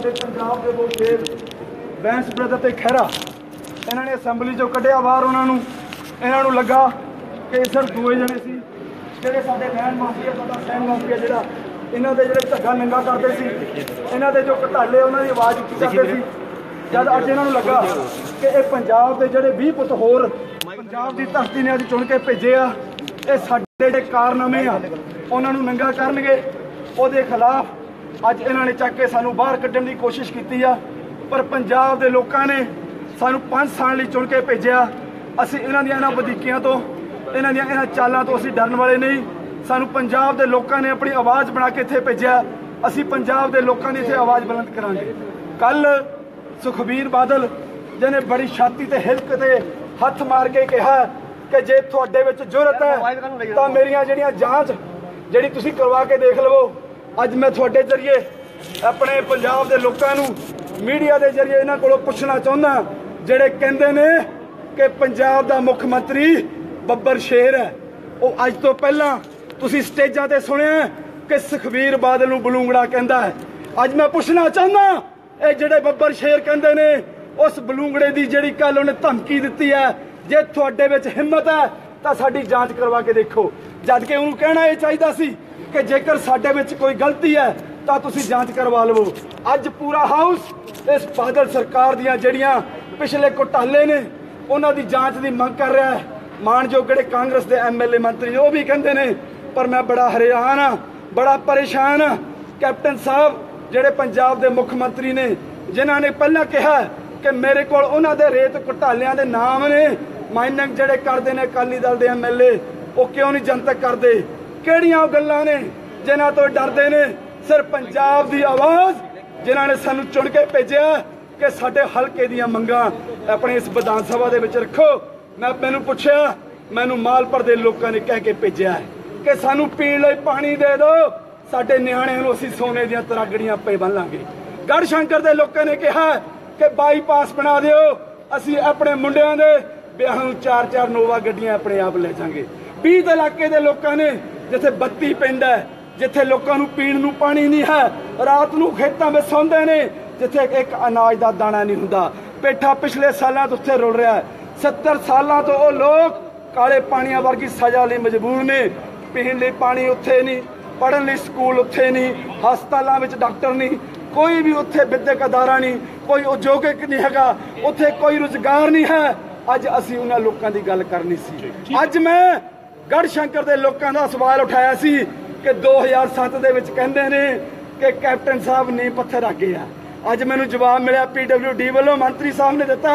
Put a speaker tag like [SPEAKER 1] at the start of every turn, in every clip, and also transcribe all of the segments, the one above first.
[SPEAKER 1] ਪੰਜਾਬ ਦੇ ਦੋ ਸ਼ੇਰ ਬੈਂਸ ਬ੍ਰਦਰ ਤੇ ਖਹਿਰਾ। ਇਹਨਾਂ ਨੇ ਅਸੈਂਬਲੀ ਚੋਂ ਕੱਢਿਆ ਬਾਹਰ ਉਹਨਾਂ ਨੂੰ। ਇਹਨਾਂ ਨੂੰ ਲੱਗਾ ਕਿ ਇਹ ਸਿਰਫ ਦੋਏ ਜਣੇ ਸੀ। ਜਿਹੜੇ ਸਾਡੇ ਰਹਿਣ ਮਾਫੀਆ ਪਤਾ ਸਹਿਣ ਮਾਫੀਆ ਜਿਹੜਾ ਇਹਨਾਂ ਦੇ ਜਿਹੜੇ ਧੱਗਾ ਨੰਗਾ ਕਰਦੇ ਸੀ ਇਹਨਾਂ ਦੇ ਜੋ ਘਟਾਲੇ ਉਹਨਾਂ ਦੀ ਆਵਾਜ਼ ਉੱਚੀ ਕਰਦੇ ਸੀ। ਜਦ ਅੱਜ ਇਹਨਾਂ ਨੂੰ ਲੱਗਾ ਕਿ ਇਹ ਪੰਜਾਬ ਦੇ ਜਿਹੜੇ 20 ਪੁੱਤ ਹੋਰ ਪੰਜਾਬ ਦੀ ਧਰਤੀ ਨੇ ਅੱਜ ਚੁਣ ਕੇ ਭੇਜੇ ਆ ਇਹ ਸਾਡੇ ਜਿਹੜੇ ਕਾਰਨਾਮੇ ਆ ਉਹਨਾਂ ਨੂੰ ਨੰਗਾ ਕਰਨਗੇ। ਉਹਦੇ ਖਿਲਾਫ ਅੱਜ ਇਹਨਾਂ ਨੇ ਚੱਕ ਕੇ ਸਾਨੂੰ ਬਾਹਰ ਕੱਢਣ ਦੀ ਕੋਸ਼ਿਸ਼ ਕੀਤੀ ਆ, ਪਰ ਪੰਜਾਬ ਦੇ ਲੋਕਾਂ ਨੇ ਸਾਨੂੰ 5 ਸਾਲ ਲਈ ਚੁਣ ਕੇ ਭੇਜਿਆ। ਅਸੀਂ ਇਹਨਾਂ ਦੀਆਂ ਇਹਨਾਂ ਵਧੀਕੀਆਂ ਤੋਂ, ਇਹਨਾਂ ਦੀਆਂ ਇਹਨਾਂ ਚਾਲਾਂ ਤੋਂ ਅਸੀਂ ਡਰਨ ਵਾਲੇ ਨਹੀਂ। ਸਾਨੂੰ ਪੰਜਾਬ ਦੇ ਲੋਕਾਂ ਨੇ ਆਪਣੀ ਆਵਾਜ਼ ਬਣਾ ਕੇ ਇੱਥੇ ਭੇਜਿਆ। ਅਸੀਂ ਪੰਜਾਬ ਦੇ ਲੋਕਾਂ ਦੀ ਇੱਥੇ ਆਵਾਜ਼ ਬੁਲੰਦ ਕਰਾਂਗੇ। ਕੱਲ ਸੁਖਬੀਰ ਬਾਦਲ, ਜਿਹਨੇ ਬੜੀ ਛਾਤੀ ਤੇ ਹਿਲਕ ਤੇ ਹੱਥ ਮਾਰ ਕੇ ਕਿਹਾ ਕਿ ਜੇ ਤੁਹਾਡੇ ਵਿੱਚ ਜੁਰਤ ਹੈ, ਤਾਂ ਮੇਰੀਆਂ ਜਿਹੜੀਆਂ ਜਾਂਚ, ਜਿਹੜੀ ਤੁਸੀਂ ਕਰਵਾ ਕੇ ਦੇਖ ਲਵੋ। ਅੱਜ ਮੈਂ ਤੁਹਾਡੇ ਜ਼ਰੀਏ ਆਪਣੇ ਪੰਜਾਬ ਦੇ ਲੋਕਾਂ ਨੂੰ ਮੀਡੀਆ ਦੇ ਜ਼ਰੀਏ ਇਹਨਾਂ ਕੋਲੋਂ ਪੁੱਛਣਾ ਚਾਹੁੰਦਾ ਜਿਹੜੇ ਕਹਿੰਦੇ ਨੇ ਕਿ ਪੰਜਾਬ ਦਾ ਮੁੱਖ ਮੰਤਰੀ ਬੱਬਰ ਸ਼ੇਰ ਹੈ। ਉਹ ਅੱਜ ਤੋਂ ਪਹਿਲਾਂ ਤੁਸੀਂ ਸਟੇਜਾਂ ਤੇ ਸੁਣਿਆ ਕਿ ਸੁਖਵੀਰ ਬਾਦਲ ਨੂੰ ਬਲੂੰਗੜਾ ਕਹਿੰਦਾ ਹੈ। ਅੱਜ ਮੈਂ ਪੁੱਛਣਾ ਚਾਹੁੰਦਾ ਇਹ ਜਿਹੜੇ ਬੱਬਰ ਸ਼ੇਰ ਕਹਿੰਦੇ ਨੇ, ਉਸ ਬਲੂੰਗੜੇ ਦੀ ਜਿਹੜੀ ਕੱਲ ਉਹਨੇ ਧਮਕੀ ਦਿੱਤੀ ਹੈ, ਜੇ ਤੁਹਾਡੇ ਵਿੱਚ ਹਿੰਮਤ ਹੈ, ਤਾਂ ਸਾਡੀ ਜਾਂਚ ਕਰਵਾ ਕੇ ਦੇਖੋ। ਜਦ ਕਿ ਉਹਨੂੰ ਕਹਿਣਾ ਇਹ ਚਾਹੀਦਾ ਸੀ ਕਿ ਜੇਕਰ ਸਾਡੇ ਵਿੱਚ ਕੋਈ ਗਲਤੀ ਹੈ, ਤਾਂ ਤੁਸੀਂ ਜਾਂਚ ਕਰਵਾ ਲਵੋ। ਅੱਜ ਪੂਰਾ ਹਾਊਸ ਇਸ ਬਾਦਲ ਸਰਕਾਰ ਦੀਆਂ ਜਿਹੜੀਆਂ ਪਿਛਲੇ ਘੁਟਾਲੇ ਨੇ, ਉਹਨਾਂ ਦੀ ਜਾਂਚ ਦੀ ਮੰਗ ਕਰ ਰਿਹਾ ਹੈ। ਮਾਨਯੋਗ ਜਿਹੜੇ ਕਾਂਗਰਸ ਦੇ ਐਮਐਲਏ ਮੰਤਰੀ ਉਹ ਵੀ ਕਹਿੰਦੇ ਨੇ, ਪਰ ਮੈਂ ਬੜਾ ਹੈਰਾਨ ਆ ਬੜਾ ਪਰੇਸ਼ਾਨ ਆ ਕੈਪਟਨ ਸਾਹਿਬ, ਜਿਹੜੇ ਪੰਜਾਬ ਦੇ ਮੁੱਖ ਮੰਤਰੀ ਨੇ, ਜਿਨ੍ਹਾਂ ਨੇ ਪਹਿਲਾਂ ਕਿਹਾ ਕਿ ਮੇਰੇ ਕੋਲ ਉਹਨਾਂ ਦੇ ਰੇਤ ਘੁਟਾਲਿਆਂ ਦੇ ਨਾਮ ਨੇ, ਮਾਈਨਿੰਗ ਜਿਹੜੇ ਕਰਦੇ ਨੇ ਅਕਾਲੀ ਦਲ ਦੇ ਐਮਐਲਏ ਉਹ ਕਿਉਂ ਨਹੀਂ ਜਨਤਕ ਕਰਦੇ? ਕਿਹੜੀਆਂ ਗੱਲਾਂ ਨੇ ਜਿਨ੍ਹਾਂ ਤੋਂ ਡਰਦੇ ਨੇ? ਸਿਰ ਪੰਜਾਬ ਦੀ ਆਵਾਜ਼ ਜਿਨ੍ਹਾਂ ਨੇ ਸਾਨੂੰ ਚੁਣ ਕੇ ਭੇਜਿਆ ਕਿ ਸਾਡੇ ਹਲਕੇ ਦੀਆਂ ਮੰਗਾਂ ਆਪਣੇ ਇਸ ਵਿਧਾਨ ਸਭਾ ਦੇ ਵਿੱਚ ਰੱਖੋ। ਮੈਂ ਮੈਨੂੰ ਪੁੱਛਿਆ, ਮੈਨੂੰ ਮਾਲਪੁਰ ਦੇ ਲੋਕਾਂ ਨੇ ਕਹਿ ਕੇ ਭੇਜਿਆ ਕਿ ਸਾਨੂੰ ਪੀਣ ਲਈ ਪਾਣੀ ਦੇ ਦਿਓ। ਸਾਡੇ ਨਿਆਣਿਆਂ ਨੂੰ ਅਸੀਂ ਸੋਨੇ ਦੀਆਂ ਤਰਾਗੜੀਆਂ ਪੇ ਬੰਨਾਂਗੇ ਗੜ ਸ਼ੰਕਰ ਦੇ ਲੋਕਾਂ ਨੇ ਕਿਹਾ ਕਿ ਬਾਈਪਾਸ ਬਣਾ ਦਿਓ। ਅਸੀਂ ਆਪਣੇ ਮੁੰਡਿਆਂ ਦੇ ਵਿਆਹਾਂ ਨੂੰ ਚਾਰ ਚਾਰ ਨੋਵਾ ਗੱਡੀਆਂ ਆਪਣੇ ਆਪ ਲੈ ਜਾਾਂਗੇ। 20 ਇਲਾਕੇ ਦੇ ਲੋਕਾਂ ਨੇ ਜਿੱਥੇ ਬੱਤੀ ਹੈ ਜਿੱਥੇ ਲੋਕਾਂ ਨੂੰ ਪੀਣ ਨੂੰ ਪਾਣੀ ਨਹੀਂ ਹੈ ਰਾਤ ਨੂੰ ਖੇਤਾਂ ਵਿੱਚ ਸੌਂਦੇ ਨੇ ਜਿੱਥੇ ਇੱਕ ਅਨਾਜ ਦਾ ਦਾਣਾ ਨਹੀਂ ਹੁੰਦਾ। ਪੇਠਾ ਪਿਛਲੇ ਸਾਲਾਂ ਤੋਂ ਉੱਥੇ ਰੁਲ ਰਿਹਾ ਹੈ। 70 ਸਾਲਾਂ ਤੋਂ ਉਹ ਲੋਕ ਕਾਲੇ ਪਾਣੀਆਂ ਵਰਗੀ ਸਜ਼ਾ ਲਈ ਮਜਬੂਰ ਨੇ। ਪੀਣ ਲਈ ਪਾਣੀ ਉੱਥੇ ਨਹੀਂ ਪੜਨ ਲਈ ਸਕੂਲ ਉੱਥੇ ਨਹੀਂ ਹਸਪਤਾਲਾਂ ਵਿੱਚ ਡਾਕਟਰ ਨਹੀਂ ਕੋਈ ਵੀ ਉੱਥੇ ਵਿਦਿਅਕ ਅਦਾਰਾ ਨਹੀਂ ਕੋਈ ਉਦਯੋਗਿਕ ਨਹੀਂ ਹੈਗਾ ਉੱਥੇ ਕੋਈ ਰੁਜ਼ਗਾਰ ਨਹੀਂ ਹੈ। ਅੱਜ ਅਸੀਂ ਉਹਨਾਂ ਲੋਕਾਂ ਦੀ ਗੱਲ ਕਰਨੀ ਸੀ। ਅੱਜ ਮੈਂ ਗੜ ਸ਼ੰਕਰ ਦੇ ਲੋਕਾਂ ਦਾ ਸਵਾਲ ਉਠਾਇਆ ਸੀ ਕਿ 2007 ਦੇ ਵਿੱਚ ਕਹਿੰਦੇ ਨੇ ਕਿ ਕੈਪਟਨ ਸਾਹਿਬ ਨੀਂਹ ਪੱਥਰ ਰੱਖੇ ਆ। ਅੱਜ ਮੈਨੂੰ ਜਵਾਬ ਮਿਲਿਆ ਪੀਡਬਲਯੂਡੀ ਵੱਲੋਂ ਮੰਤਰੀ ਸਾਹਿਬ ਨੇ ਦਿੱਤਾ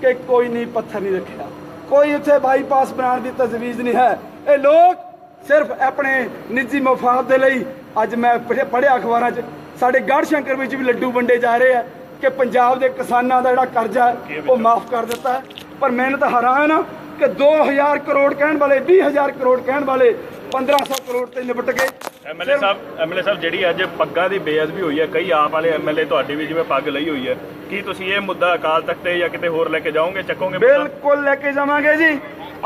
[SPEAKER 1] ਕਿ ਕੋਈ ਨੀ ਪੱਥਰ ਨਹੀਂ ਰੱਖਿਆ। ਕੋਈ ਉੱਥੇ ਬਾਈਪਾਸ ਬਣਾਉਣ ਦੀ ਤਜਵੀਜ਼ ਨਹੀਂ ਹੈ। ਇਹ ਲੋਕ ਸਿਰਫ ਆਪਣੇ ਨਿੱਜੀ ਮਫਾਦ ਦੇ ਲਈ ਅੱਜ ਮੈਂ ਪੜ੍ਹਿਆ ਅਖਬਾਰਾਂ 'ਚ, ਸਾਡੇ ਗੜ ਸ਼ੰਕਰ ਵਿੱਚ ਵੀ ਲੱਡੂ ਵੰਡੇ ਜਾ ਰਹੇ ਆ ਕਿ ਪੰਜਾਬ ਦੇ ਕਿਸਾਨਾਂ ਦਾ ਜਿਹੜਾ ਕਰਜ਼ਾ ਉਹ ਮਾਫ ਕਰ ਦਿੱਤਾ। ਪਰ ਮੈਨੂੰ ਤਾਂ ਹੈਰਾਨ ਆ ਕਿ 2000 ਕਰੋੜ ਕਹਿਣ ਵਾਲੇ 20000 ਕਰੋੜ ਕਹਿਣ ਵਾਲੇ 1500 ਕਰੋੜ ਤੇ ਨਿਪਟ ਗਏ
[SPEAKER 2] ਐਮਐਲਏ ਸਾਹਿਬ ਐਮਐਲਏ ਸਾਹਿਬ ਜਿਹੜੀ ਅੱਜ ਪੱਗਾਂ ਦੀ ਬੇਅਦਬੀ ਹੋਈ ਹੈ ਕਈ ਆਪ ਵਾਲੇ ਐਮਐਲਏ ਤੁਹਾਡੀ ਵੀ ਜਿਵੇਂ ਪੱਗ ਲਈ ਹੋਈ ਹੈ ਕੀ ਤੁਸੀਂ ਇਹ ਮੁੱਦਾ ਅਕਾਲ ਤਖਤ ਤੇ ਜਾਂ ਕਿਤੇ ਹੋਰ ਲੈ ਕੇ ਜਾਓਗੇ ਚੱਕੋਗੇ?
[SPEAKER 1] ਬਿਲਕੁਲ ਲੈ ਕੇ ਜਾਵਾਂਗੇ ਜੀ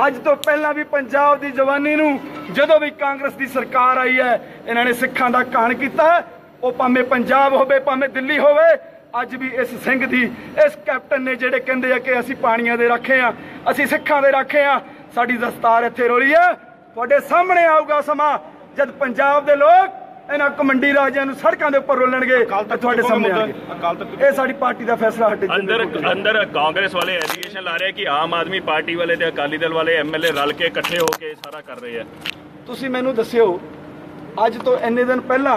[SPEAKER 1] ਅੱਜ ਤੋਂ ਪਹਿਲਾਂ ਵੀ ਪੰਜਾਬ ਦੀ ਜਵਾਨੀ ਨੂੰ ਜਦੋਂ ਵੀ ਕਾਂਗਰਸ ਦੀ ਸਰਕਾਰ ਆਈ ਹੈ ਇਹਨਾਂ ਨੇ ਸਿੱਖਾਂ ਦਾ ਕਾਣ ਕੀਤਾ। ਉਹ ਭਾਵੇਂ ਪੰਜਾਬ ਹੋਵੇ ਭਾਵੇਂ ਦਿੱਲੀ ਹੋਵੇ ਅੱਜ ਵੀ ਇਸ ਸਿੰਘ ਦੀ ਇਸ ਕੈਪਟਨ ਨੇ ਜਿਹੜੇ ਕਹਿੰਦੇ ਆ ਕਿ ਅਸੀਂ ਪਾਣੀਆਂ ਦੇ ਰੱਖੇ ਆ ਅਸੀਂ ਸਿੱਖਾਂ ਦੇ ਰੱਖੇ ਆ। ਸਾਡੀ ਦਸਤਾਰ ਇੱਥੇ ਰੋਲੀ ਹੈ ਤੁਹਾਡੇ ਸਾਹਮਣੇ ਆਊਗਾ ਸਮਾਂ। ਜਦ ਪੰਜਾਬ ਦੇ ਲੋਕ ਇਹਨਾਂ ਕਮੰਡੀ ਰਾਜਿਆਂ ਨੂੰ ਸੜਕਾਂ ਦੇ ਉੱਪਰ ਰੋਲਣਗੇ ਤੇ ਤੁਹਾਡੇ ਸਾਹਮਣੇ ਆਣਗੇ। ਇਹ ਸਾਡੀ ਪਾਰਟੀ ਦਾ ਫੈਸਲਾ ਹਟੇ
[SPEAKER 2] ਅੰਦਰ ਅੰਦਰ ਕਾਂਗਰਸ ਵਾਲੇ ਐਲੀਗੇਸ਼ਨ ਲਾ ਰਹੇ ਆ ਕਿ ਆਮ ਆਦਮੀ ਪਾਰਟੀ ਵਾਲੇ ਤੇ ਅਕਾਲੀ ਦਲ ਵਾਲੇ ਐਮਐਲਏ ਰਲ ਕੇ ਇਕੱਠੇ ਹੋ ਕੇ ਇਹ ਸਾਰਾ ਕਰ ਰਹੇ ਆ।
[SPEAKER 1] ਤੁਸੀਂ ਮੈਨੂੰ ਦੱਸਿਓ ਅੱਜ ਤੋਂ ਇੰਨੇ ਦਿਨ ਪਹਿਲਾਂ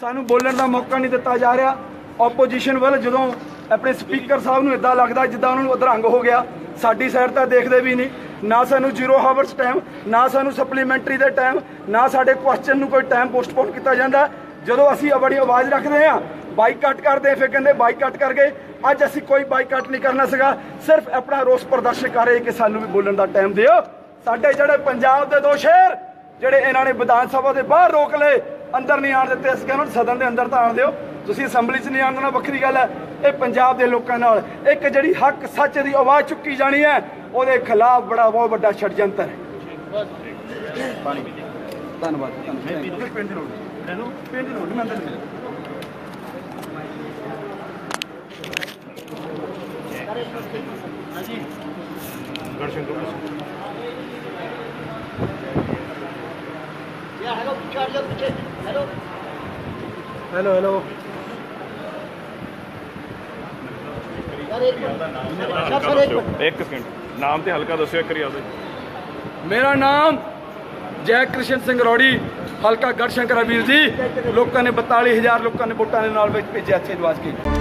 [SPEAKER 1] ਸਾਨੂੰ ਬੋਲਣ ਦਾ ਮੌਕਾ ਨਹੀਂ ਦਿੱਤਾ ਜਾ ਰਿਹਾ। ਆਪੋਜੀਸ਼ਨ ਵੱਲ ਜਦੋਂ ਆਪਣੇ ਸਪੀਕਰ ਸਾਹਿਬ ਨੂੰ ਇਦਾਂ ਲੱਗਦਾ ਜਿੱਦਾਂ ਉਹਨਾਂ ਨੂੰ ਅਧਰੰਗ ਹੋ ਗਿਆ। ਸਾਡੀ ਸਾਈਡ ਤਾਂ ਦੇਖਦੇ ਵੀ ਨਹੀਂ। ਨਾ ਸਾਨੂੰ ਜ਼ੀਰੋ ਹਾਵਰਸ ਟਾਈਮ ਨਾ ਸਾਨੂੰ ਸਪਲੀਮੈਂਟਰੀ ਦੇ ਟਾਈਮ ਨਾ ਸਾਡੇ ਕੁਐਸਚਨ ਨੂੰ ਕੋਈ ਟਾਈਮ ਪੋਸਟਪੋਨ ਕੀਤਾ ਜਾਂਦਾ। ਜਦੋਂ ਅਸੀਂ ਬੜੀ ਆਵਾਜ਼ ਰੱਖਦੇ ਆ ਬਾਈਕਾਟ ਕਰਦੇ, ਫਿਰ ਕਹਿੰਦੇ ਬਾਈਕਾਟ ਕਰ ਗਏ। ਅੱਜ ਅਸੀਂ ਕੋਈ ਬਾਈਕਾਟ ਨਹੀਂ ਕਰਨਾ ਸੀਗਾ। ਸਿਰਫ ਆਪਣਾ ਰੋਸ ਪ੍ਰਦਰਸ਼ਨ ਕਰ ਰਹੇ ਕਿ ਸਾਨੂੰ ਵੀ ਬੋਲਣ ਦਾ ਟਾਈਮ ਦਿਓ। ਸਾਡੇ ਜਿਹੜੇ ਪੰਜਾਬ ਦੇ ਦੋ ਸ਼ਹਿਰ, ਜਿਹੜੇ ਇਹਨਾਂ ਨੇ ਵਿਧਾਨ ਸਭਾ ਦੇ ਬਾਹਰ ਰੋਕ ਲਏ, ਅੰਦਰ ਨਹੀਂ ਆਣ ਦਿੱਤੇ, ਅਸੀਂ ਕਹਿੰਦੇ ਸਦਨ ਦੇ ਅੰਦਰ ਤਾਂ ਆਣ ਦਿਓ। ਤੁਸੀਂ ਅਸੈਂਬਲੀ 'ਚ ਨਹੀਂ ਆਉਣ ਦੇਣਾ, ਵੱਖਰੀ ਗੱਲ ਹੈ। ਇਹ ਪੰਜਾਬ ਦੇ ਲੋਕਾਂ ਨਾਲ ਇੱਕ ਜਿਹੜੀ ਹੱਕ ਸੱਚ ਦੀ ਆਵਾਜ਼ ਚੁੱਕੀ ਜਾਣੀ ਹੈ ਉਹਦੇ ਖਿਲਾਫ ਬੜਾ ਬਹੁਤ ਵੱਡਾ ਛੜਯੰਤਰ ਹੈ। ਧੰਨਵਾਦ ਹੈਲੋ ਹੈਲੋ।
[SPEAKER 2] ਇੱਕ ਸਕਿੰਟ ਨਾਮ ਤੇ ਹਲਕਾ ਦੱਸਿਓ, ਇੱਕ ਵਾਰੀ
[SPEAKER 1] ਮੇਰਾ ਨਾਮ ਜੈ ਕ੍ਰਿਸ਼ਨ ਸਿੰਘ ਰੋੜੀ, ਹਲਕਾ ਗੜਸ਼ੰਕਰ ਵੀਰ ਜੀ। ਲੋਕਾਂ ਨੇ 42000 ਲੋਕਾਂ ਨੇ ਵੋਟਾਂ ਦੇ ਨਾਲ ਵਿੱਚ ਭੇਜਿਆ ਇੱਥੇ ਨਵਾਜ਼ ਕੇ।